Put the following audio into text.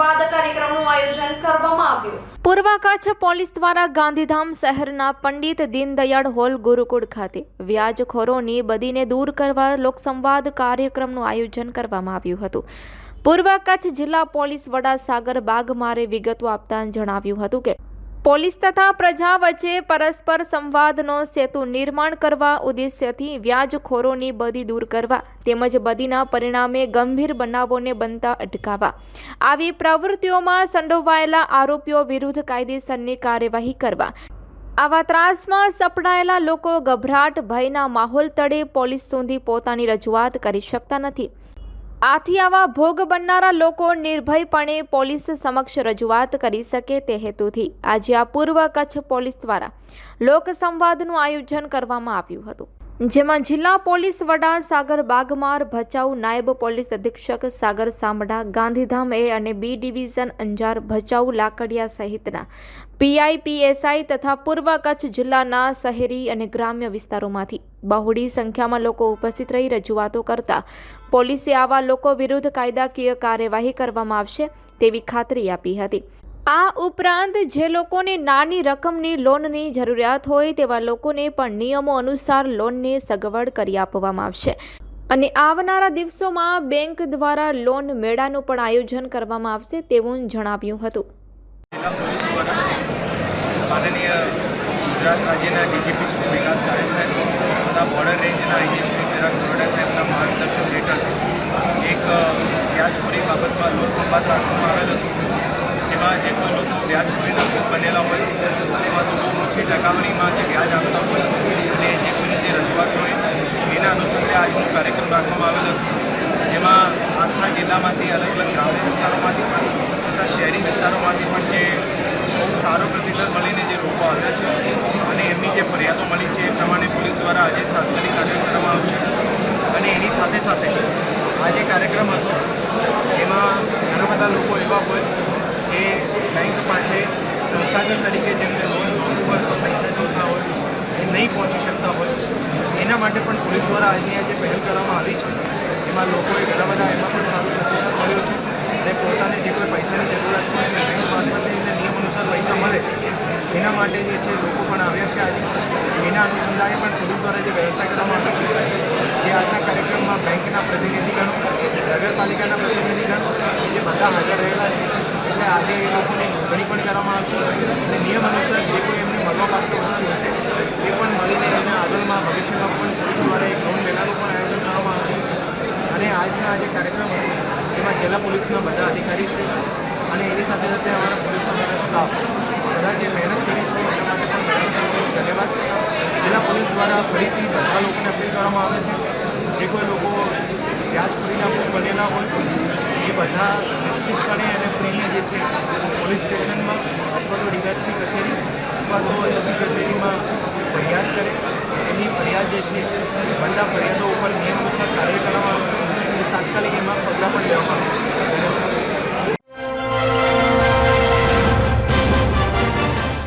સંવાદ કાર્યક્રમનું આયોજન કરવામાં આવ્યું. પૂર્વ કચ્છ પોલીસ દ્વારા ગાંધીધામ શહેરના પંડિત દીનદયાળ હોલ ગુરુકુળ ખાતે વ્યાજખોરોની બદીને દૂર કરવા લોકસંવાદ કાર્યક્રમનું આયોજન કરવામાં આવ્યું હતું. પૂર્વ કચ્છ જિલ્લા પોલીસ વડા સાગર બાગમારે વિગતો આપતા જણાવ્યું હતું કે પોલીસ તથા પ્રજા વચ્ચે પરસ્પર સંવાદનો સેતુ નિર્માણ કરવા ઉદ્દેશ્યથી વ્યાજખોરોની બદી દૂર કરવા તેમજ બદીના પરિણામે ગંભીર બનાવોને બનતા અટકાવવા. આવી પ્રવૃત્તિઓમાં સંડોવાયેલા આરોપીઓ વિરુદ્ધ કાયદેસરની કાર્યવાહી કરવા. આવા ત્રાસમાં સપડાયેલા લોકો ગભરાટ, ભયના માહોલ તળે પોલીસ સુધી પોતાની રજૂઆત કરી શકતા નથી. આથી આવા ભોગ બનનારા લોકો નિર્ભયપણે પોલીસ સમક્ષ રજૂઆત કરી શકે તે હેતુથી આજે આ પૂર્વ કચ્છ પોલીસ દ્વારા લોકસંવાદનું આયોજન કરવામાં આવ્યું હતું. જેમાં જિલ્લા પોલીસ વડા સાગર બાગમાર, ભચાઉ નાયબ પોલીસ અધિક્ષક સાગર સામડા ગાંધીધામ એ અને બી ડિવિઝન અંજાર, ભચાઉ લાકડિયા સહિતના પીઆઈ પીએસઆઈ તથા પૂર્વ કચ્છ જિલ્લાના શહેરી અને ગ્રામ્ય વિસ્તારોમાંથી. બહોળી સંખ્યામાં લોકો ઉપસ્થિત રહી રજૂઆતો કરતા પોલીસે આવા લોકો વિરુદ્ધ કાયદાકીય કાર્યવાહી કરવામાં આવશે તેવી ખાતરી આપી હતી. આ ઉપરાંત જે લોકોને નાની રકમની લોનની જરૂરિયાત હોય તેવા લોકોને પણ નિયમો અનુસાર લોનની સગવડ કરી આપવામાં આવશે. અને આવનારા દિવસોમાં બેંક દ્વારા લોન મેળાનું પણ આયોજન કરવામાં આવશે તેવું જણાવ્યું હતું. માનનીય ગુજરાત રાજ્યના ડીજીપી શ્રી વિકાસ સાહેબ, તથા બોર્ડર રેન્જના આઈજી શ્રી ચિરાગ સાહેબના માર્ગદર્શન હેઠળ એક વ્યાજખોરી બાબતમાં રાખવામાં આવેલ હતો જેમાં જે કોઈ લોકો બનેલા હોય અથવા તો બહુ ઓછી ટકાવારીમાં જે વ્યાજ આપતા હોય અને જે કોઈની જે રજૂઆત હોય, એના અનુસંધાને આજનો કાર્યક્રમ રાખવામાં આવેલો જેમાં આખા જિલ્લામાંથી અલગ અલગ ગ્રામ્ય વિસ્તારોમાંથી પણ, તથા શહેરી વિસ્તારોમાંથી પણ જે બહુ સારો પ્રતિસાદ મળીને જે લોકો આવ્યા છે, અને એમની જે ફરિયાદો મળી છે એ પ્રમાણે પોલીસ દ્વારા આજે તાત્કાલિક કાર્યક્રમ કરવામાં આવશે. અને એની સાથે સાથે આ જે કાર્યક્રમ હતો જેમાં ઘણા બધા લોકો એવા હોય જે બેંક પાસે સંસ્થાગત તરીકે જેમને લોન જોતું હોય તો પૈસા જોતા હોય, એ નહીં પહોંચી શકતા હોય. એના માટે પણ પોલીસ દ્વારા આજની જે પહેલ કરવામાં આવી છે, એમાં લોકોએ ઘણા બધા એમાં પણ સારો પ્રતિસાદ મળ્યો છે અને પોતાને જે કોઈ પૈસાની જરૂરિયાત હોય અને બેંક મારફતે એમને નિયમ અનુસાર પૈસા મળે. એના માટે જે છે, લોકો પણ આવ્યા છે આજે. એના અનુસંધાને પણ પોલીસ દ્વારા જે વ્યવસ્થા કરવામાં આવી છે, જે આજના કાર્યક્રમમાં બેંકના પ્રતિનિધિગણો, નગરપાલિકાના પ્રતિનિધિગણો જે બધા હાજર રહેલા છે, એટલે આજે એ લોકો કરવામાં આવશે અને નિયમ અનુસાર જે કોઈ એમની મળવાપાત્ર વસ્તુ હશે, એ પણ મળીને એને આગળમાં ભવિષ્યમાં પણ પોલીસ ગૌણ મેળાનું પણ આયોજન કરવામાં આવશે. અને આજના જે કાર્યક્રમ હતો, એમાં જિલ્લા પોલીસના બધા અધિકારી છે અને એની સાથે સાથે અમારા પોલીસના બધા સ્ટાફ બધા જે મહેનત કરી છે, એના માટે પણ ધન્યવાદ. જિલ્લા પોલીસ દ્વારા ફરીથી બધા લોકોને અપીલ કરવામાં આવે છે, જે કોઈ લોકો વ્યાજખોરીના ભોગ બનેલા હોય એ બધા નિશ્ચિતપણે અને ફ્રીલી જે છે, પોલીસ સ્ટેશનમાં અથવા તો ડીવાયસપી કચેરી, અથવા તો એસપી કચેરીમાં ફરિયાદ કરે. એની ફરિયાદ જે છે, બધા ફરિયાદો ઉપર નિયમ અનુસાર કાર્ય કરવામાં આવશે અને તાત્કાલિક એમાં પગલાં પણ લેવામાં આવશે